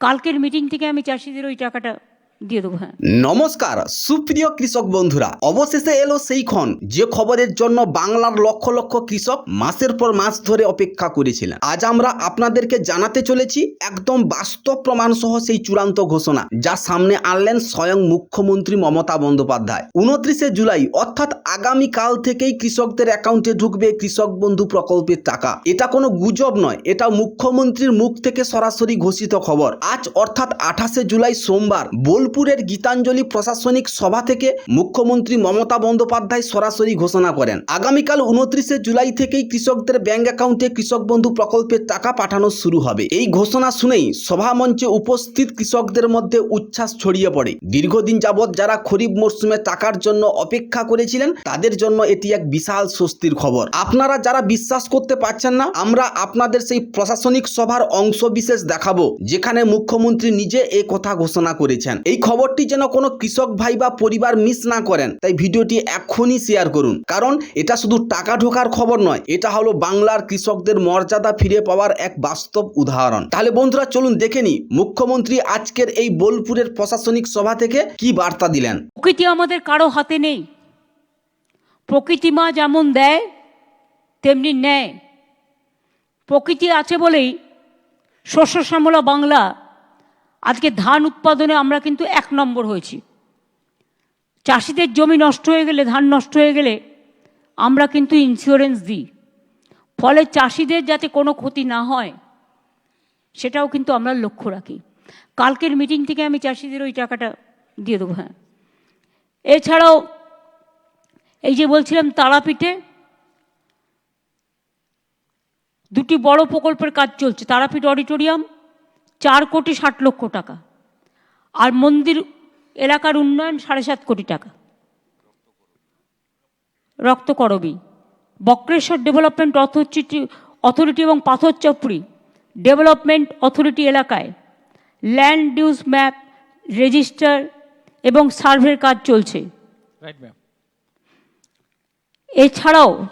কালকের মিটিং থেকে আমি চাষিদের ওই টাকাটা হ্যাঁ। নমস্কার, সুপ্রিয় কৃষক বন্ধুরা। অবশেষে এলো সেই ক্ষণ, যে খবরের জন্য বাংলার লক্ষ লক্ষ কৃষক মাসের পর মাস ধরে অপেক্ষা করেছিলেন। আজ আমরা আপনাদেরকে জানাতে চলেছি একদম বাস্তব প্রমাণ সহ সেই চূড়ান্ত ঘোষণা, যা সামনে আনলেন স্বয়ং মুখ্যমন্ত্রী মমতা বন্দ্যোপাধ্যায়। উনত্রিশে জুলাই, অর্থাৎ আগামী কাল থেকেই কৃষকদের অ্যাকাউন্টে ঢুকবে কৃষক বন্ধু প্রকল্পের টাকা। এটা কোনো গুজব নয়, এটা মুখ্যমন্ত্রীর মুখ থেকে সরাসরি ঘোষিত খবর। আজ, অর্থাৎ আঠাশে জুলাই সোমবার বোলপুরের গীতাঞ্জলি প্রশাসনিক সভা থেকে মুখ্যমন্ত্রী মমতা বন্দ্যোপাধ্যায় সরাসরি ঘোষণা করেন। আগামীকাল উনত্রিশে জুলাই থেকেই কৃষকদের ব্যাংক অ্যাকাউন্টে কৃষক বন্ধু প্রকল্পের টাকা পাঠানো শুরু হবে। এই ঘোষণা শুনেই সভা মঞ্চে উপস্থিত কৃষকদের মধ্যে উচ্ছ্বাস ছড়িয়ে পড়ে। দীর্ঘদিন যাবৎ যারা খরিফ মরশুমে টাকার জন্য অপেক্ষা করেছিলেন, তাদের জন্য এটি এক বিশাল স্বস্তির খবর। আপনারা যারা বিশ্বাস করতে পারছেন না, আমরা আপনাদের সেই প্রশাসনিক সভার অংশ বিশেষ দেখাবো, যেখানে মুখ্যমন্ত্রী নিজে এই কথা ঘোষণা করেছেন। এই খবরটি যেন কোনো কৃষক ভাই বা পরিবার মিস না করেন, তাই ভিডিওটি এখনই শেয়ার করুন। কারণ এটা শুধু টাকা ঢোকার খবর নয়, এটা হলো বাংলার কৃষকদের মর্যাদা ফিরে পাওয়ার এক বাস্তব উদাহরণ। তাহলে বন্ধুরা, চলুন দেখে নি মুখ্যমন্ত্রী আজকের এই বোলপুরের প্রশাসনিক সভা থেকে কি বার্তা দিলেন। প্রকৃতি আমাদের কারও হাতে নেই। প্রকৃতি মা যেমন দেয়, তেমনি নেয়। প্রকৃতি আছে বলেই শস্য শ্যামলা বাংলা আজকে ধান উৎপাদনে আমরা কিন্তু এক নম্বর হয়েছি। চাষিদের জমি নষ্ট হয়ে গেলে, ধান নষ্ট হয়ে গেলে আমরা কিন্তু ইন্স্যুরেন্স দিই। ফলে চাষিদের যাতে কোনো ক্ষতি না হয়, সেটাও কিন্তু আমরা লক্ষ্য রাখি। কালকের মিটিং থেকে আমি চাষিদের ওই টাকাটা দিয়ে দেবো হ্যাঁ। এছাড়াও এই যে বলছিলাম তারাপীঠে দুটি বড় প্রকল্পের কাজ চলছে, তারাপীঠ অডিটোরিয়াম চার কোটি ষাট লক্ষ টাকা। আর মন্দির এলাকার উন্নয়ন সাড়ে সাত কোটি টাকা। রক্তকরবী বক্রেশ্বর ডেভেলপমেন্ট অথরিটি অথরিটি এবং পাথর পাথরচপড়ি ডেভেলপমেন্ট অথরিটি এলাকায় ল্যান্ড ডিউস ম্যাপ রেজিস্টার এবং সার্ভের কাজ চলছে। এছাড়াও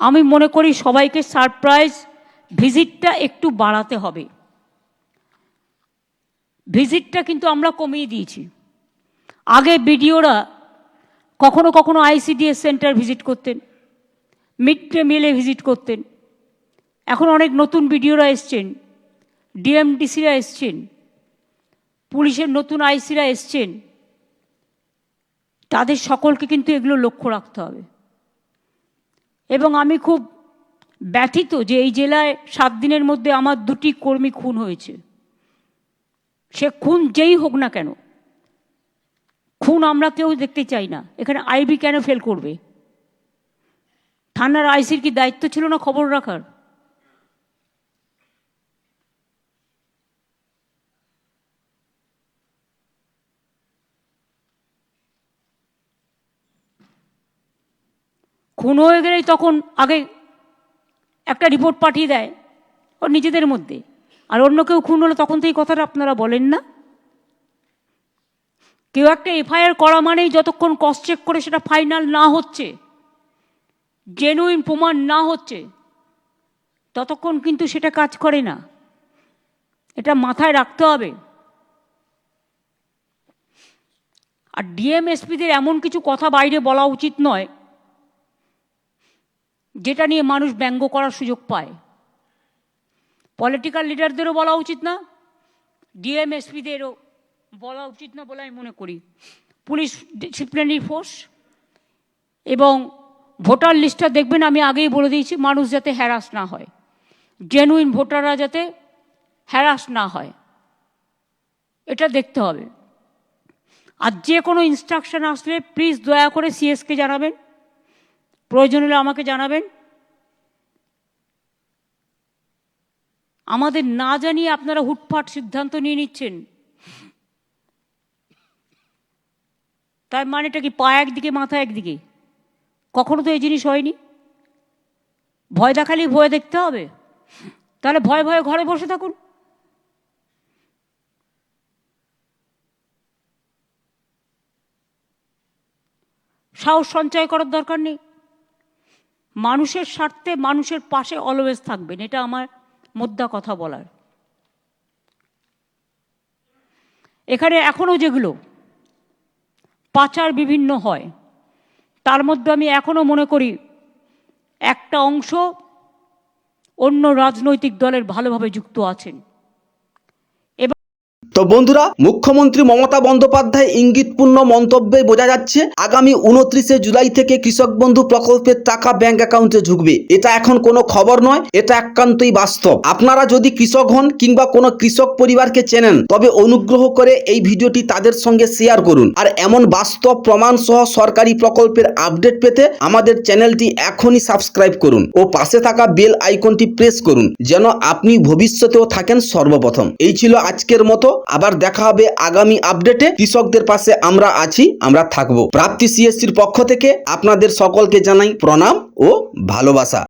আমি মনে করি সবাইকে সারপ্রাইজ ভিজিটটা একটু বাড়াতে হবে। ভিজিটটা কিন্তু আমরা কমিয়ে দিয়েছি। আগে বিডিওরা কখনো কখনো আইসিডিএস সেন্টার ভিজিট করতেন মিড ডে মিলে ভিজিট করতেন। এখন অনেক নতুন বিডিওরা এসছেন ডিএমডিসিরা এসছেন, পুলিশের নতুন আইসিরা এসছেন। তাদের সকলকে কিন্তু এগুলো লক্ষ্য রাখতে হবে। এবং আমি খুব ব্যথিত যে এই জেলায় সাত দিনের মধ্যে আমার দুটি কর্মী খুন হয়েছে। সে খুন যেই হোক না কেন, খুন আমরা কেউ দেখতে চাই না। এখানে আইবি কেন ফেল করবে? থানার আইসির কি দায়িত্ব ছিল না খবর রাখার? খুন হয়ে গেলেই তখন আগে একটা রিপোর্ট পাঠিয়ে দেয়, ওর নিজেদের মধ্যে। আর অন্য কেউ খুন হলে তখন তো এই কথাটা আপনারা বলেন না? কেউ একটা এফআইআর করা মানেই যতক্ষণ কস চেক করে সেটা ফাইনাল না হচ্ছে জেনুইন প্রমাণ না হচ্ছে, ততক্ষণ কিন্তু সেটা কাজ করে না। এটা মাথায় রাখতে হবে। আর ডিএমএসপিদের এমন কিছু কথা বাইরে বলা উচিত নয়, যেটা নিয়ে মানুষ ব্যঙ্গ করার সুযোগ পায়। পলিটিক্যাল লিডারদেরও বলা উচিত না ডিএমএসপিদেরও বলা উচিত না বলে আমি মনে করি। পুলিশ ডিসিপ্লিনারি ফোর্স এবং ভোটার লিস্টটা দেখবেন, আমি আগেই বলে দিয়েছি, মানুষ যাতে হ্যারাস না হয়। জেনুইন ভোটাররা যাতে হ্যারাস না হয়। এটা দেখতে হবে। আর যে কোনো ইনস্ট্রাকশন আসলে প্লিজ দয়া করে সিএসকে জানাবেন। প্রয়োজন হলে আমাকে জানাবেন। আমাদের না জানিয়ে আপনারা হুটফাট সিদ্ধান্ত নিয়ে নিচ্ছেন। তার মানেটা কি পা একদিকে, মাথা একদিকে? কখনো তো এই জিনিস হয়নি। ভয় দেখালেই ভয় দেখতে হবে। তাহলে ভয় ভয়ে ঘরে বসে থাকুন। সাহস সঞ্চয় করার দরকার নেই। মানুষের স্বার্থে মানুষের পাশে অলওয়েজ থাকবেন, এটা আমার মোদ্দা কথা বলার। এখানে এখনও যেগুলো পাচার বিভিন্ন হয়, তার মধ্যে আমি এখনও মনে করি একটা অংশ অন্য রাজনৈতিক দলের ভালোভাবে যুক্ত আছেন। তো বন্ধুরা, মুখ্যমন্ত্রী মমতা বন্দ্যোপাধ্যায় ইঙ্গিতপূর্ণ মন্তব্যে বোঝা যাচ্ছে, আগামী উনত্রিশে জুলাই থেকে কৃষক বন্ধু প্রকল্পের টাকা ব্যাংক অ্যাকাউন্টে ঢুকবে। এটা এখন কোনো খবর নয়, এটা একান্তই বাস্তব। আপনারা যদি কৃষক হন কিংবা কোনো কৃষক পরিবারকে চেনেন, তবে অনুগ্রহ করে এই ভিডিওটি তাদের সঙ্গে শেয়ার করুন। আর এমন বাস্তব প্রমাণ সহ সরকারি প্রকল্পের আপডেট পেতে আমাদের চ্যানেলটি এখনই সাবস্ক্রাইব করুন ও পাশে থাকা বেল আইকনটি প্রেস করুন, যেন আপনি ভবিষ্যতেও থাকেন সর্বপ্রথম। এই ছিল আজকের মতো। আবার দেখা হবে আগামী আপডেটে। কৃষকদের পাশে আমরা আছি, আমরা থাকব। প্রাপ্তি সিএসসির পক্ষ থেকে আপনাদের সকলকে জানাই প্রণাম ও ভালোবাসা।